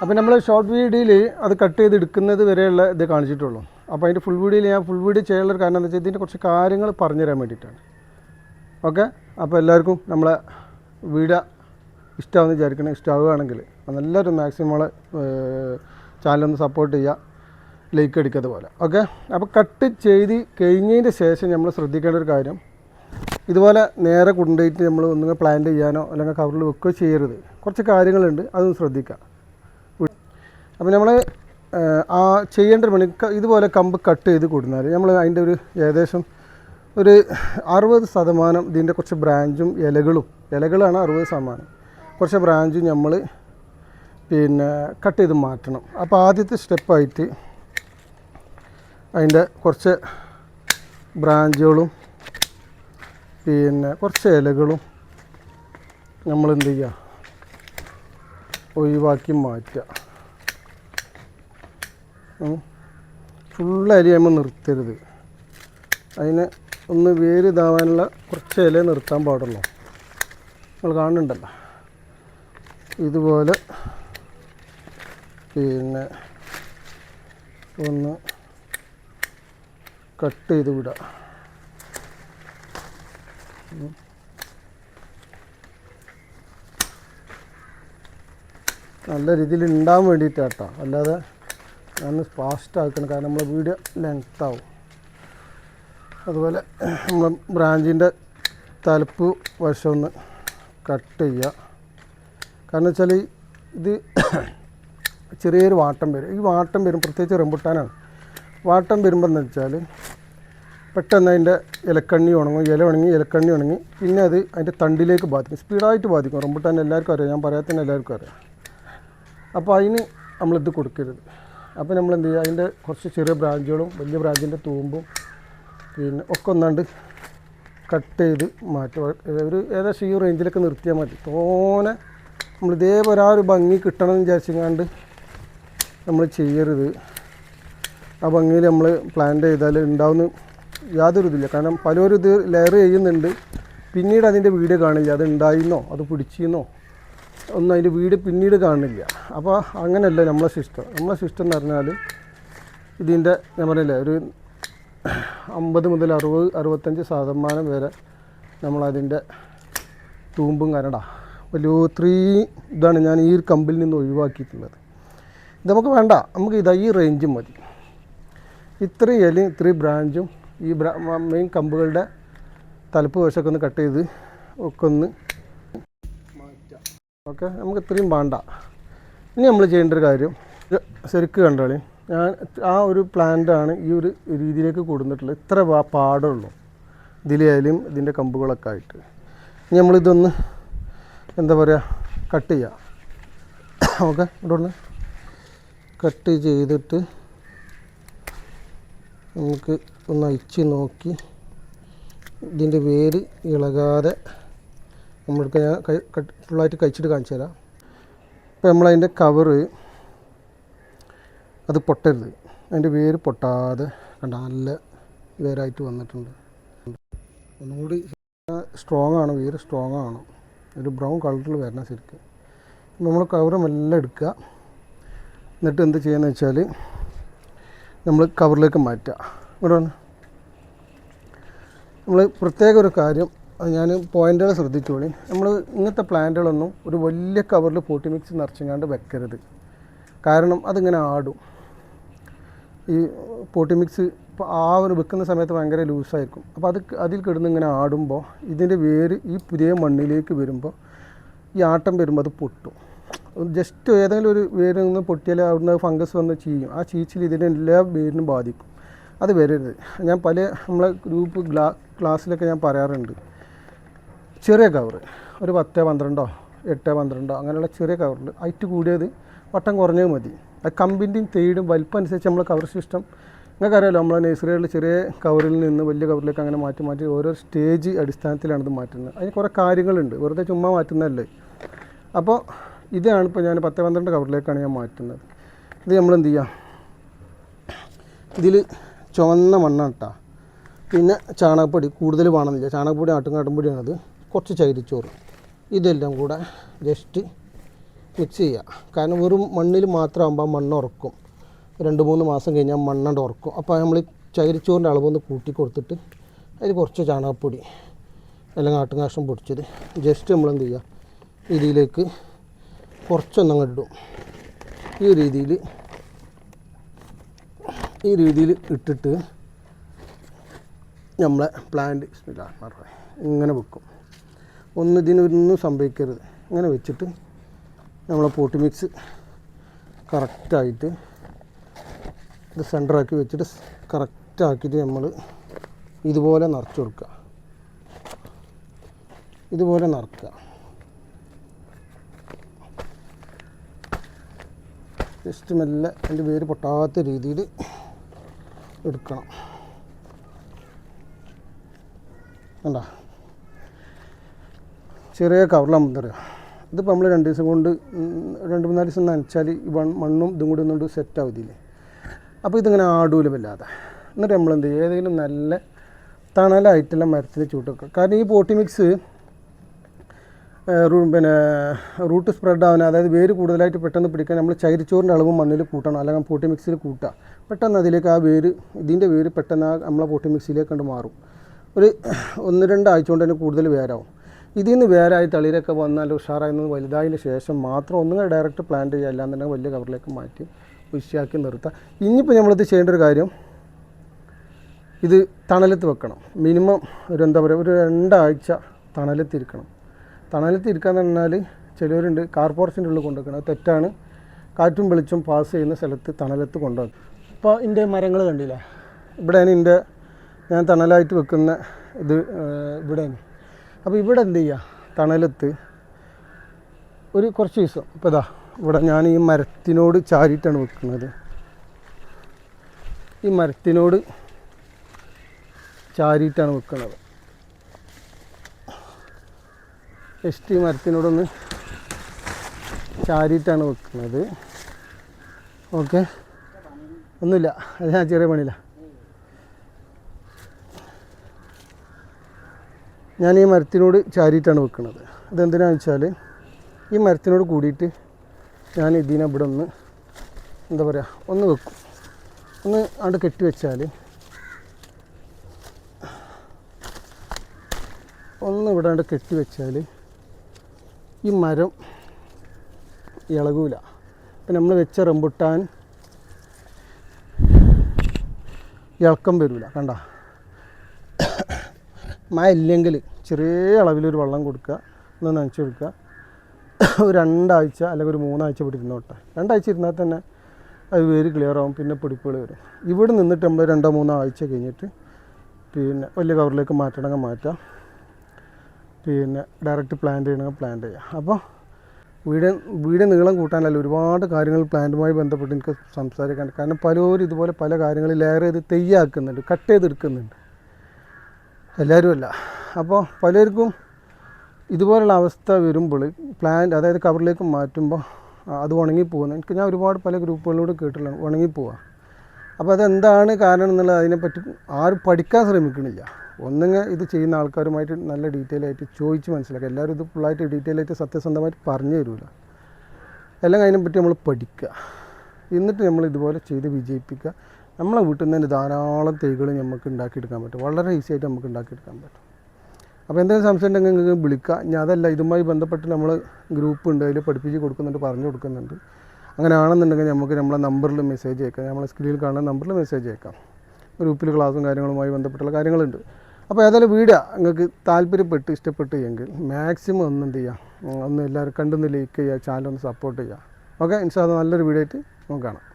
അപ്പോൾ നമ്മൾ ഷോർട്ട് വീഡിയോയിൽ അത് കട്ട് ചെയ്ത് എടുക്കുന്നത് വരെയുള്ള ഇത് കാണിച്ചിട്ടുള്ളൂ. അപ്പോൾ അതിന്റെ ഫുൾ വീഡിയോയിൽ ഞാൻ ഫുൾ വീഡിയോ ചെയ്യാനുള്ള കാരണം എന്താ വെച്ചാൽ ഇതിന്റെ കുറച്ച് കാര്യങ്ങൾ പറഞ്ഞു തരാൻ വേണ്ടിയിട്ടാണ്. ഓക്കെ അപ്പോൾ എല്ലാവർക്കും നമ്മളെ വീഡിയോ ഇഷ്ടമാണെന്ന് വിചാരിക്കണം ഇഷ്ടമാവുകയാണെങ്കിൽ നല്ലൊരു മാക്സിമം നമ്മളെ ചാനലൊന്ന് സപ്പോർട്ട് ചെയ്യുക ലൈക്ക് അടിക്കാതെ പോലെ ഓക്കെ അപ്പോൾ കട്ട് ചെയ്ത് കഴിഞ്ഞതിന്റെ ശേഷം നമ്മൾ ശ്രദ്ധിക്കേണ്ട ഒരു കാര്യം ഇതുപോലെ നേരെ കൊണ്ടുപോയിട്ട് നമ്മൾ ഒന്നുകിൽ പ്ലാൻ ചെയ്യാനോ അല്ലെങ്കിൽ കവറിൽ വെക്കുകയോ ചെയ്യരുത്. കുറച്ച് കാര്യങ്ങളുണ്ട് അതൊന്ന് ശ്രദ്ധിക്കുക. അപ്പോൾ നമ്മൾ ആ ചെയ്യേണ്ട ഒരു പണി ഇതുപോലെ കമ്പ് കട്ട് ചെയ്ത് കൊടുന്നാൽ നമ്മൾ അതിന്റെ ഒരു ഏകദേശം ഒരു അറുപത് ശതമാനം ഇതിന്റെ കുറച്ച് ബ്രാഞ്ചും ഇലകളും ഇലകളാണ് അറുപത് ശതമാനം. കുറച്ച് ബ്രാഞ്ചും നമ്മൾ പിന്നെ കട്ട് ചെയ്ത് മാറ്റണം. അപ്പോൾ ആദ്യത്തെ സ്റ്റെപ്പായിട്ട് അതിന്റെ കുറച്ച് ബ്രാഞ്ചുകളും പിന്നെ കുറച്ച് ഇലകളും നമ്മൾ എന്ത് ചെയ്യുക? ഒഴിവാക്കി മാറ്റുക. ഫുള്ള് അരിയാകുമ്പോൾ നിർത്തരുത്. അതിന് ഒന്ന് വേര് ഇതാവാനുള്ള കുറച്ച് ഇല നിർത്താൻ പാടുള്ളൂ. നിങ്ങൾ കാണുന്നുണ്ടല്ലോ. ഇതുപോലെ പിന്നെ ഒന്ന് കട്ട് ചെയ്ത് വിടുക നല്ല രീതിയിൽ ഉണ്ടാകാൻ വേണ്ടിയിട്ടാട്ടോ. അല്ലാതെ ഞാൻ ഫാസ്റ്റ് ആക്കണം. കാരണം നമ്മളെ വീഡിയോ ലെങ്ത് ആവും. അതുപോലെ നമ്മൾ ബ്രാഞ്ചിന്റെ തലപ്പ് വശം ഒന്ന് കട്ട് ചെയ്യുക. കാരണം വെച്ചാൽ ഇത് ചെറിയൊരു വാട്ടം വരും. ഈ വാട്ടം വരും പ്രത്യേകിച്ച് റംബുട്ടാനാണ്. വാട്ടം വരുമ്പോൾ എന്ന് വെച്ചാൽ പെട്ടെന്ന് അതിന്റെ ഇലക്കണ്ണി ഉണങ്ങും. ഇല ഉണങ്ങി ഇലക്കണ്ണി ഉണങ്ങി. പിന്നെ അത് അതിന്റെ തണ്ടിലേക്ക് ബാധിക്കും. സ്പീഡായിട്ട് ബാധിക്കും. റംബുട്ടാൻ എല്ലാവർക്കും അറിയാം. ഞാൻ പറയാത്തന്നെ എല്ലാവർക്കും അറിയാം. അപ്പോൾ അതിന് നമ്മളിത് കൊടുക്കരുത്. അപ്പോൾ നമ്മൾ എന്ത് ചെയ്യുക? അതിന്റെ കുറച്ച് ചെറിയ ബ്രാഞ്ചുകളും വലിയ ബ്രാഞ്ചിന്റെ തൂമ്പും പിന്നെ ഒക്കെ ഒന്നാണ്ട് കട്ട് ചെയ്ത് മാറ്റുക. ഒരു ഏകദേശം ഈ റേഞ്ചിലൊക്കെ നിർത്തിയാൽ മതി. തോനെ നമ്മൾ ഇതേപോലെ ആ ഒരു ഭംഗി കിട്ടണം എന്ന് വിചാരിച്ചങ്ങാണ്ട് നമ്മൾ ചെയ്യരുത്. ആ ഭംഗിയിൽ നമ്മൾ പ്ലാൻ ചെയ്താൽ ഉണ്ടാവുന്ന യാതൊരു ഇതില്ല. കാരണം പലരും ഇത് ലെയർ ചെയ്യുന്നുണ്ട്. പിന്നീട് അതിന്റെ വീഡിയോ കാണില്ല. അത് ഉണ്ടായിരുന്നോ അത് പിടിച്ചിരുന്നോ ഒന്നും അതിന്റെ വീട് പിന്നീട് കാണില്ല. അപ്പോൾ അങ്ങനെയല്ല നമ്മളെ സിസ്റ്റം. നമ്മളെ സിസ്റ്റം എന്ന് പറഞ്ഞാൽ ഇതിന്റെ ഞാൻ പറഞ്ഞില്ലേ ഒരു അമ്പത് മുതൽ അറുപത് അറുപത്തഞ്ച് ശതമാനം വരെ നമ്മളതിന്റെ തൂമ്പും കരട. വലിയ ത്രീ ഇതാണ് ഞാൻ ഈ കമ്പിൽ നിന്ന് ഒഴിവാക്കിയിട്ടുള്ളത്. ഇത് നമുക്ക് വേണ്ട. നമുക്ക് ഇതാ ഈ റേഞ്ചും മതി. ഇത്രയും ഇലയും ഇത്രയും ബ്രാഞ്ചും ഈ മെയിൻ കമ്പുകളുടെ തലപ്പ് വശമൊക്കെ ഒന്ന് കട്ട് ചെയ്ത് ഒക്കെ ഒന്ന് ഓക്കെ നമുക്ക് ഇത്രയും വേണ്ട. ഇനി നമ്മൾ ചെയ്യേണ്ട ഒരു കാര്യം. ശരിക്ക് കണ്ടോളി. ഞാൻ ആ ഒരു പ്ലാന്റാണ് ഈ ഒരു രീതിയിലേക്ക് കൊടുത്തിട്ടുള്ളത്. ഇത്ര പാടുള്ളൂ. ഇതിലായാലും ഇതിന്റെ കമ്പുകളൊക്കെ ആയിട്ട്. ഇനി നമ്മളിതൊന്ന് എന്താ പറയുക കട്ട് ചെയ്യാം. ഓക്കെ ഇവിടെ കട്ട് ചെയ്തിട്ട് നമുക്ക് ഒന്ന് അയച്ച് നോക്കി. ഇതിന്റെ വേര് ഇളകാതെ നമ്മൾക്ക് ഞാൻ ഫുള്ളായിട്ട് കഴിച്ചിട്ട് കാണിച്ചു തരാം. അപ്പോൾ നമ്മളതിന്റെ കവറ് അത് പൊട്ടരുത്. അതിന്റെ വേര് പൊട്ടാതെ കണ്ട നല്ല വേരായിട്ട് വന്നിട്ടുണ്ട്. ഒന്നുകൂടി സ്ട്രോങ് ആണ് വേര് സ്ട്രോങ് ആണ്. ഒരു ബ്രൗൺ കളറിൽ വരണം ശരിക്കും. നമ്മൾ കവറും എല്ലാം എടുക്കുക. എന്നിട്ട് എന്ത് ചെയ്യുന്നത് വെച്ചാൽ നമ്മൾ കവറിലേക്ക് മാറ്റുക. ഇവിടെ നമ്മൾ പ്രത്യേക ഒരു കാര്യം അത് ഞാൻ പോയിന്റുകൾ ശ്രദ്ധിച്ചോളി. നമ്മൾ ഇങ്ങനത്തെ പ്ലാന്റുകളൊന്നും ഒരു വലിയ കവറിൽ പോട്ടി മിക്സ് നിറച്ചങ്ങാണ്ട് വെക്കരുത്. കാരണം അതിങ്ങനെ ആടും. ഈ പോട്ടി മിക്സ് ഇപ്പോൾ ആ ഒരു വെക്കുന്ന സമയത്ത് ഭയങ്കര ലൂസായിരിക്കും. അപ്പോൾ അത് അതിൽ കിടന്ന് ഇങ്ങനെ ആടുമ്പോൾ ഇതിന്റെ വേര് ഈ പുതിയ മണ്ണിലേക്ക് വരുമ്പോൾ ഈ ആട്ടം വരുമ്പോൾ അത് പൊട്ടും. ജസ്റ്റ് ഏതെങ്കിലും ഒരു വേര് നിന്ന് പൊട്ടിയാൽ അവിടുന്ന് ഫംഗസ് വന്ന് ചീയും. ആ ചീച്ചിൽ ഇതിന്റെ എല്ലാ വേരിനും ബാധിക്കും. അത് വരരുത്. ഞാൻ പല നമ്മളെ ഗ്രൂപ്പ് ക്ലാസ്സിലൊക്കെ ഞാൻ പറയാറുണ്ട്. ചെറിയ കവർ ഒരു പത്ത് പന്ത്രണ്ടോ എട്ട് പന്ത്രണ്ടോ അങ്ങനെയുള്ള ചെറിയ കവറിൽ ഹൈറ്റ് കൂടിയത് വട്ടം കുറഞ്ഞത് മതി. അത് കമ്പിന്റെയും തേടും വലിപ്പം അനുസരിച്ച് നമ്മൾ കവർ സിസ്റ്റം നിങ്ങൾക്കറിയാലോ നമ്മളെ നഴ്സറികളിൽ ചെറിയ കവറിൽ നിന്ന് വലിയ കവറിലേക്ക് അങ്ങനെ മാറ്റി മാറ്റി ഓരോ സ്റ്റേജ് അടിസ്ഥാനത്തിലാണ് ഇത് മാറ്റുന്നത്. അതിന് കുറേ കാര്യങ്ങളുണ്ട്. വെറുതെ ചുമ്മാ മാറ്റുന്നതല്ലേ? അപ്പോൾ ഇതാണ് ഇപ്പോൾ ഞാൻ പത്ത് പന്ത്രണ്ട് കവറിലേക്കാണ് ഞാൻ മാറ്റുന്നത്. ഇത് നമ്മൾ എന്ത് ചെയ്യാം? ഇതിൽ ചുവന്ന മണ്ണാണ് കേട്ടോ പിന്നെ ചാണകപ്പൊടി കൂടുതൽ വേണമെന്നില്ല. ചാണകപ്പൊടി ആട്ടും കാട്ടുംപൊടിയാണത് കുറച്ച് ചകിരിച്ചോറ്. ഇതെല്ലാം കൂടെ ജസ്റ്റ് മിക്സ് ചെയ്യുക കാരണം വെറും മണ്ണിൽ മാത്രമാകുമ്പോൾ മണ്ണ് ഉറക്കും. രണ്ട് മൂന്ന് മാസം കഴിഞ്ഞാൽ മണ്ണണ്ട് ഉറക്കും. അപ്പോൾ നമ്മൾ ചകിരിച്ചോറിന്റെ അളവൊന്ന് കൂട്ടി കൊടുത്തിട്ട് അതിൽ കുറച്ച് ചാണകപ്പൊടി അല്ലെങ്കിൽ ആട്ടുകാഷ്ടം പൊടിച്ചത് ജസ്റ്റ് നമ്മൾ എന്ത് ചെയ്യുക ഇതിലേക്ക് കുറച്ചൊന്നങ്ങ് ഇടും. ഈ രീതിയിൽ ഈ രീതിയിൽ ഇട്ടിട്ട് നമ്മളെ പ്ലാന്റ് ഇങ്ങനെ വെക്കും. ഒന്നും ഇതിനൊന്നും സംഭവിക്കരുത്. അങ്ങനെ വെച്ചിട്ട് നമ്മളെ പോട്ടി മിക്സ് കറക്റ്റായിട്ട് ഇത് സെന്ററാക്കി വെച്ചിട്ട് കറക്റ്റാക്കിയിട്ട് നമ്മൾ ഇതുപോലെ നിറച്ച് കൊടുക്കുക. ഇതുപോലെ നിറക്കുക. ജസ്റ്റ് മെല്ലെ അതിന്റെ പേര് പൊട്ടാത്ത രീതിയിൽ എടുക്കണം. കണ്ട? ചെറിയ കവറിലാകുമ്പോൾ എന്താ പറയുക ഇതിപ്പോൾ നമ്മൾ രണ്ട് ദിവസം കൊണ്ട് രണ്ട് മൂന്നാൽ ദിവസം നനച്ചാൽ ഈ മണ്ണും ഇതും കൂടി ഒന്നുകൊണ്ട് സെറ്റ് ആവില്ലേ അപ്പോൾ ഇതിങ്ങനെ ആടൂല വല്ലാതെ എന്നിട്ട് നമ്മൾ എന്ത് ചെയ്യും ഏതെങ്കിലും നല്ല തണലായിട്ടുള്ള മരത്തിന് ചൂട്ടൊക്കെ കാരണം ഈ പോട്ടി മിക്സ് പിന്നെ റൂട്ട് സ്പ്രെഡ് ആവാൻ അതായത് വേര് കൂടുതലായിട്ട് പെട്ടെന്ന് പിടിക്കാൻ നമ്മൾ ചൈരിച്ചോറിന്റെ അളവ് മണ്ണിൽ കൂട്ടണം. അല്ലെങ്കിൽ പോട്ടി മിക്സിൽ കൂട്ടുക. പെട്ടെന്ന് അതിലേക്ക് ആ വേര് ഇതിന്റെ വേര് പെട്ടെന്ന് ആ നമ്മളെ പോട്ടി മിക്സിയിലേക്ക് മാറും. ഒരു ഒന്ന് രണ്ടാഴ്ച കൊണ്ട് തന്നെ കൂടുതൽ വേരാവും. ഇതിൽ നിന്ന് വേരായി തളിരൊക്കെ വന്നാൽ ഉഷാറായി വലുതായതിന് ശേഷം മാത്രം ഒന്നും ഡയറക്റ്റ് പ്ലാന്റ് ചെയ്യുക. അല്ലാന്നുണ്ടെങ്കിൽ വലിയ കവറിലേക്ക് മാറ്റി ഉശിയാക്കി നിർത്തുക ഇനിയിപ്പോൾ നമ്മളിത് ചെയ്യേണ്ട ഒരു കാര്യം ഇത് തണലത്ത് വെക്കണം. മിനിമം ഒരു എന്താ പറയുക ഒരു രണ്ടാഴ്ച തണലത്തിരിക്കണം. തണലത്തിരിക്കാന്ന് പറഞ്ഞാൽ ചിലവരുണ്ട് കാർപോറേഷന്റെ ഉള്ളിൽ കൊണ്ടുവെക്കണം തെറ്റാണ്. കാറ്റും വെളിച്ചും പാസ് ചെയ്യുന്ന സ്ഥലത്ത് തണലത്ത് കൊണ്ടുവെക്കും ഇപ്പോൾ എന്റെ മരങ്ങൾ കണ്ടില്ലേ? ഇവിടെയാണ് എന്റെ ഞാൻ തണലായിട്ട് വെക്കുന്ന ഇത് ഇവിടെയാണ്. അപ്പോൾ ഇവിടെ എന്ത് ചെയ്യുക തണലത്ത് ഒരു കുറച്ച് ദിവസം. ഇപ്പോൾ ഇതാ ഇവിടെ ഞാൻ ഈ മരത്തിനോട് ചാരിയിട്ടാണ് വെക്കുന്നത്. ഈ മരത്തിനോട് ചാരിയിട്ടാണ് വെക്കുന്നത് ജസ്റ്റ് ഈ മരത്തിനോടൊന്ന് ചാരിയിട്ടാണ് വെക്കുന്നത് ഓക്കെ? ഒന്നുമില്ല. അത് ഞാൻ ചെറിയ പണിയില്ല ഞാൻ ഈ മരത്തിനോട് ചാരിയിട്ടാണ് വെക്കുന്നത് അതെന്തിനാണെന്ന് വെച്ചാൽ ഈ മരത്തിനോട് കൂടിയിട്ട് ഞാൻ ഇതിനെ ഇവിടെ ഒന്ന് എന്താ പറയുക ഒന്ന് വെക്കും. ഒന്ന് അവിടെ കെട്ടി വെച്ചാൽ ഒന്ന് ഇവിടെ അവിടെ കെട്ടി വെച്ചാൽ ഈ മരം ഇളകൂല. ഇപ്പം നമ്മൾ വെച്ച റംബുട്ടാൻ ഇളക്കം വരില്ല കണ്ട? മഴ ഇല്ലെങ്കിൽ ചെറിയ അളവിലൊരു വെള്ളം കൊടുക്കുക ഒന്ന് നനച്ചു കൊടുക്കുക. ഒരു രണ്ടാഴ്ച അല്ലെങ്കിൽ ഒരു മൂന്നാഴ്ച ഇവിടെ ഇരുന്നോട്ടെ. രണ്ടാഴ്ച ഇരുന്നാൽ തന്നെ അത് വേര് ക്ലിയർ ആവും പിന്നെ പിടിപ്പുകൾ വരും. ഇവിടെ നിന്നിട്ട് നമ്മൾ രണ്ടോ മൂന്നോ ആഴ്ച കഴിഞ്ഞിട്ട് പിന്നെ വലിയ കവറിലേക്ക് മാറ്റണമെങ്കിൽ മാറ്റാം. പിന്നെ ഡയറക്റ്റ് പ്ലാന്റ് ചെയ്യണമെങ്കിൽ പ്ലാന്റ് ചെയ്യാം. അപ്പോൾ വീട് വീട് നീളം കൂട്ടാനല്ല ഒരുപാട് കാര്യങ്ങൾ പ്ലാന്റുമായി ബന്ധപ്പെട്ട് എനിക്ക് സംസാരിക്കാൻ കാരണം പലരും ഇതുപോലെ പല കാര്യങ്ങൾ ലെയർ ചെയ്ത് തെയ്യാക്കുന്നുണ്ട് കട്ട് ചെയ്തെടുക്കുന്നുണ്ട്. എല്ലാവരും അല്ല അപ്പോൾ പലർക്കും ഇതുപോലുള്ള അവസ്ഥ വരുമ്പോൾ പ്ലാന്റ് അതായത് കവറിലേക്ക് മാറ്റുമ്പോൾ അത് ഉണങ്ങിപ്പോകുന്നു എനിക്ക് ഞാൻ ഒരുപാട് പല ഗ്രൂപ്പുകളിലൂടെ കേട്ടിട്ടുണ്ട് ഉണങ്ങിപ്പോവുക അപ്പോൾ അതെന്താണ് കാരണം എന്നുള്ളത് അതിനെപ്പറ്റി ആരും പഠിക്കാൻ ശ്രമിക്കണില്ല. ഒന്നുങ്ങ ഇത് ചെയ്യുന്ന ആൾക്കാരുമായിട്ട് നല്ല ഡീറ്റെയിൽ ആയിട്ട് ചോദിച്ച് മനസ്സിലാക്കുക. എല്ലാവരും ഇത് ഫുള്ളായിട്ട് ഡീറ്റെയിൽ ആയിട്ട് സത്യസന്ധമായിട്ട് പറഞ്ഞു തരില്ല എല്ലാം അതിനെപ്പറ്റി നമ്മൾ പഠിക്കുക. എന്നിട്ട് നമ്മൾ ഇതുപോലെ ചെയ്ത് വിജയിപ്പിക്കുക. നമ്മളെ വീട്ടിൽ നിന്ന് തന്നെ ധാരാളം തൈകൾ നമുക്ക് ഉണ്ടാക്കിയെടുക്കാൻ പറ്റും. വളരെ ഈസി ആയിട്ട് നമുക്ക് ഉണ്ടാക്കിയെടുക്കാൻ പറ്റും. അപ്പോൾ എന്തെങ്കിലും സംശയം ഉണ്ടെങ്കിൽ നിങ്ങൾക്ക് വിളിക്കാം. ഞാൻ അതല്ല ഇതുമായി ബന്ധപ്പെട്ട് നമ്മൾ ഗ്രൂപ്പ് ഉണ്ട് അതിൽ പഠിപ്പിച്ച് കൊടുക്കുന്നുണ്ട് പറഞ്ഞു കൊടുക്കുന്നുണ്ട്. അങ്ങനെ ആണെന്നുണ്ടെങ്കിൽ നമുക്ക് നമ്മളെ നമ്പറിൽ മെസ്സേജ് അയക്കാം. നമ്മളെ സ്ക്രീനിൽ കാണുന്ന നമ്പറിൽ മെസ്സേജ് അയക്കാം. ഗ്രൂപ്പിൽ ക്ലാസ്സും കാര്യങ്ങളുമായി ബന്ധപ്പെട്ടുള്ള കാര്യങ്ങളുണ്ട്. അപ്പോൾ ഏതായാലും വീഡിയോ നിങ്ങൾക്ക് താല്പര്യപ്പെട്ട് ഇഷ്ടപ്പെട്ട് എങ്കിൽ മാക്സിമം ഒന്ന് എന്ത് ചെയ്യുക ഒന്ന് എല്ലാവരും കണ്ടൊന്ന് ലൈക്ക് ചെയ്യുക ചാനൽ ഒന്ന് സപ്പോർട്ട് ചെയ്യുക. ഓക്കെ ഇൻഷാ നല്ലൊരു വീഡിയോ ആയിട്ട് നമുക്ക് കാണാം.